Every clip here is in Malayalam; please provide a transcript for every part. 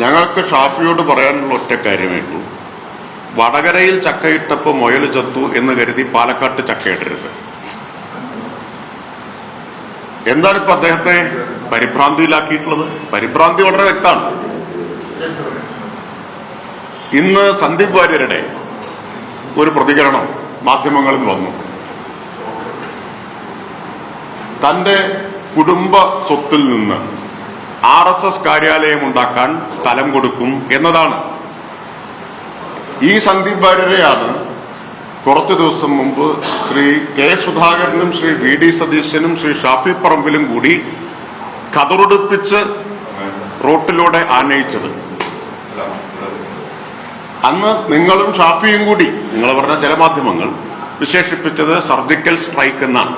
ഞങ്ങൾക്ക് ഷാഫിയോട് പറയാനുള്ള ഒറ്റ കാര്യമേ ഉള്ളൂ. വടകരയിൽ ചക്കയിട്ടപ്പോൾ മുയൽ ചത്തു എന്ന് കരുതി പാലക്കാട്ട് ചക്കയിട്ടരുത് എന്താണ് ഇപ്പൊ അദ്ദേഹത്തെ പരിഭ്രാന്തിയിലാക്കിയിട്ടുള്ളത്? പരിഭ്രാന്തി വളരെ വ്യക്തമാണ്. ഇന്ന് സന്ദീപ് വാര്യരുടെ ഒരു പ്രതികരണം മാധ്യമങ്ങളിൽ വന്നു. തന്റെ കുടുംബ സ്വത്തിൽ നിന്ന് ആർ എസ് എസ് കാര്യാലയം ഉണ്ടാക്കാൻ സ്ഥലം കൊടുക്കും എന്നതാണ്. ഈ സന്ദീപ് വാര്യരെയാണ് കുറച്ചു ദിവസം മുമ്പ് ശ്രീ കെ സുധാകരനും ശ്രീ വി ഡി സതീശനും ശ്രീ ഷാഫി പറമ്പിലും കൂടി കതറുടുപ്പിച്ച് റോട്ടിലൂടെ ആനയിച്ചത്. അന്ന് നിങ്ങളും ഷാഫിയും കൂടി നിങ്ങൾ പറഞ്ഞ ചില മാധ്യമങ്ങൾ വിശേഷിപ്പിച്ചത് സർജിക്കൽ സ്ട്രൈക്ക് എന്നാണ്.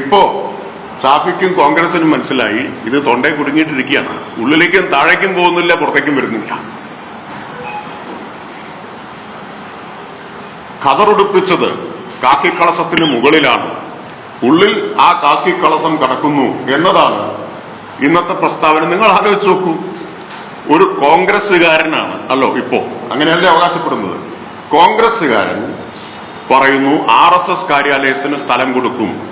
ഇപ്പോ ഷാഫിക്കും കോൺഗ്രസിനും മനസ്സിലായി ഇത് തൊണ്ടയിൽ കുടുങ്ങിയിട്ടിരിക്കുകയാണ്. ഉള്ളിലേക്കും താഴേക്കും പോകുന്നില്ല പുറത്തേക്കും വരുന്നില്ല. കതറുടുപ്പിച്ചത് കാക്കിക്കളസത്തിന് മുകളിലാണ്. ഉള്ളിൽ ആ കാക്കിക്കളസം കടക്കുന്നു എന്നതാണ് ഇന്നത്തെ പ്രസ്താവന. നിങ്ങൾ ആലോചിച്ച് നോക്കൂ. ഒരു കോൺഗ്രസ്സുകാരനാണ് അല്ലോ ഇപ്പോ അങ്ങനെയല്ലേ അവകാശപ്പെടുന്നത്? കോൺഗ്രസ്സുകാരൻ പറയുന്നു ആർ എസ് എസ് കാര്യാലയത്തിന് സ്ഥലം കൊടുക്കും.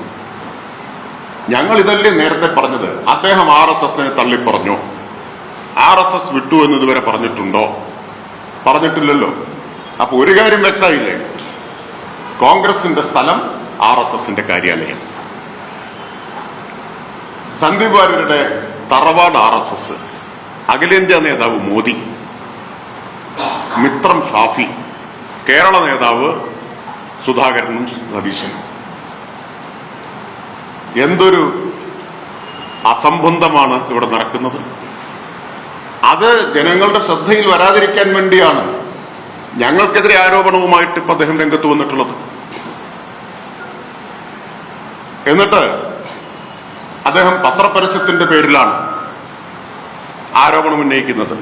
ഞങ്ങൾ ഇതല്ലേ നേരത്തെ പറഞ്ഞത്? അദ്ദേഹം ആർ എസ് എസിനെ തള്ളിപ്പറഞ്ഞു. ആർ എസ് എസ് വിട്ടു എന്ന് ഇതുവരെ പറഞ്ഞിട്ടുണ്ടോ? പറഞ്ഞിട്ടില്ലല്ലോ. അപ്പൊ ഒരു കാര്യം വ്യക്തമായില്ലേ? കോൺഗ്രസിന്റെ സ്ഥലം ആർ എസ് എസിന്റെ കാര്യാലയം. സന്ദീപ് വാര്യരുടെ തറവാട് ആർ എസ് എസ്. അഖിലേന്ത്യാ നേതാവ് മോദി. മിത്രം ഷാഫി. കേരള നേതാവ് സുധാകരനും സതീശനും. എന്തൊരു അസംബന്ധമാണ് ഇവിടെ നടക്കുന്നത്? അത് ജനങ്ങളുടെ ശ്രദ്ധയിൽ വരാതിരിക്കാൻ വേണ്ടിയാണ് ഞങ്ങൾക്കെതിരെ ആരോപണവുമായിട്ട് ഇപ്പൊ അദ്ദേഹം രംഗത്ത് വന്നിട്ടുള്ളത്. എന്നിട്ട് അദ്ദേഹം പത്രപരസ്യത്തിന്റെ പേരിലാണ് ആരോപണം ഉന്നയിക്കുന്നത്.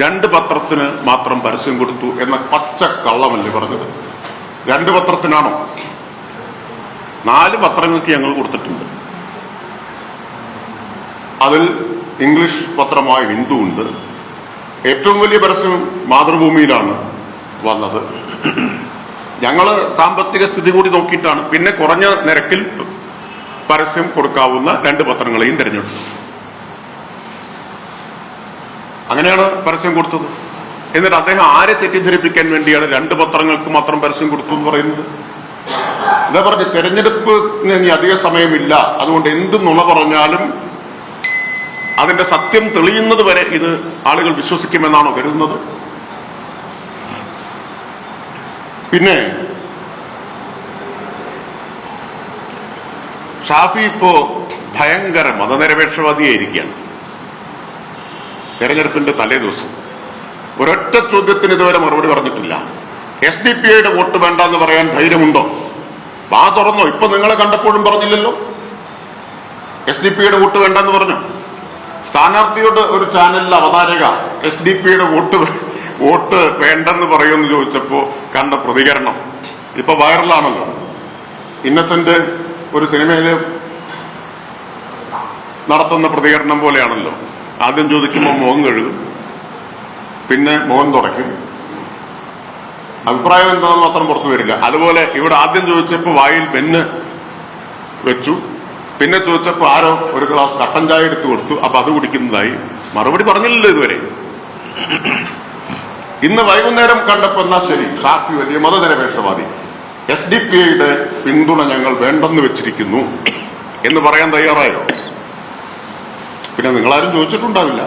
രണ്ട് പത്രത്തിന് മാത്രം പരസ്യം കൊടുത്തു എന്ന പച്ച കള്ളമല്ലേ പറഞ്ഞത്? രണ്ട് പത്രത്തിനാണോ? നാല് പത്രങ്ങൾക്ക് ഞങ്ങൾ കൊടുത്തിട്ടുണ്ട്. അതിൽ ഇംഗ്ലീഷ് പത്രമായ ഹിന്ദു ഉണ്ട്. ഏറ്റവും വലിയ പരസ്യം മാതൃഭൂമിയിലാണ് വന്നത്. ഞങ്ങൾ സാമ്പത്തിക സ്ഥിതി കൂടി നോക്കിയിട്ടാണ് പിന്നെ കുറഞ്ഞ നിരക്കിൽ പരസ്യം കൊടുക്കാവുന്ന രണ്ട് പത്രങ്ങളെയും തിരഞ്ഞെടുത്തു അങ്ങനെയാണ് പരസ്യം കൊടുത്തത്. എന്നിട്ട് അദ്ദേഹം ആരെ തെറ്റിദ്ധരിപ്പിക്കാൻ വേണ്ടിയാണ് രണ്ട് പത്രങ്ങൾക്ക് മാത്രം പരസ്യം കൊടുത്തു എന്ന് പറയുന്നത്? എന്താ പറഞ്ഞ തെരഞ്ഞെടുപ്പിന് ഇനി അധിക സമയമില്ല. അതുകൊണ്ട് എന്ത് നുണ പറഞ്ഞാലും അതിന്റെ സത്യം തെളിയുന്നത് വരെ ഇത് ആളുകൾ വിശ്വസിക്കുമെന്നാണോ കരുതുന്നത്? പിന്നെ ഷാഫി ഇപ്പോ ഭയങ്കര മതനിരപേക്ഷവാദിയായിരിക്കുകയാണ്. തെരഞ്ഞെടുപ്പിന്റെ തലേ ദിവസം. ഒരൊറ്റ ചോദ്യത്തിന് ഇതുവരെ മറുപടി പറഞ്ഞിട്ടില്ല. എസ് ഡി പി ഐയുടെ വോട്ട് വേണ്ടെന്ന് പറയാൻ ധൈര്യമുണ്ടോ? വാ തുറന്നോ. ഇപ്പൊ നിങ്ങളെ കണ്ടപ്പോഴും പറഞ്ഞില്ലല്ലോ. എസ് ഡി പിയുടെ വോട്ട് വേണ്ടെന്ന് പറഞ്ഞു. സ്ഥാനാർത്ഥിയോട് ഒരു ചാനലിലെ അവതാരക എസ് ഡി പിയുടെ വോട്ട് വോട്ട് വേണ്ടെന്ന് പറയുമെന്ന് ചോദിച്ചപ്പോ കണ്ട പ്രതികരണം. ഇപ്പൊ വൈറലാണല്ലോ. ഇന്നസെന്റ് ഒരു സിനിമയിൽ നടത്തുന്ന പ്രതികരണം പോലെയാണല്ലോ. ആദ്യം ചോദിക്കുമ്പോൾ മുഖം കഴുകും. പിന്നെ മുഖം തുടയ്ക്കും. അഭിപ്രായം എന്താണെന്ന് മാത്രം പുറത്തു വരില്ല. അതുപോലെ ഇവിടെ ആദ്യം ചോദിച്ചപ്പോൾ വായിൽ പെന്ന് വെച്ചു. പിന്നെ ചോദിച്ചപ്പോൾ ആരോ ഒരു ഗ്ലാസ് കട്ടൻ ചായ എടുത്തു കൊടുത്തു. അപ്പൊ അത് കുടിക്കുന്നതായി. മറുപടി പറഞ്ഞില്ലല്ലോ ഇതുവരെ. ഇന്ന് വൈകുന്നേരം കണ്ടപ്പോ എന്നാ ശരി? ഷാഫി വലിയ മതനിരപേക്ഷവാദി. എസ് ഡി പി ഐയുടെ പിന്തുണ ഞങ്ങൾ വേണ്ടെന്ന് വെച്ചിരിക്കുന്നു എന്ന് പറയാൻ തയ്യാറായോ? പിന്നെ നിങ്ങളാരും ചോദിച്ചിട്ടുണ്ടാവില്ല.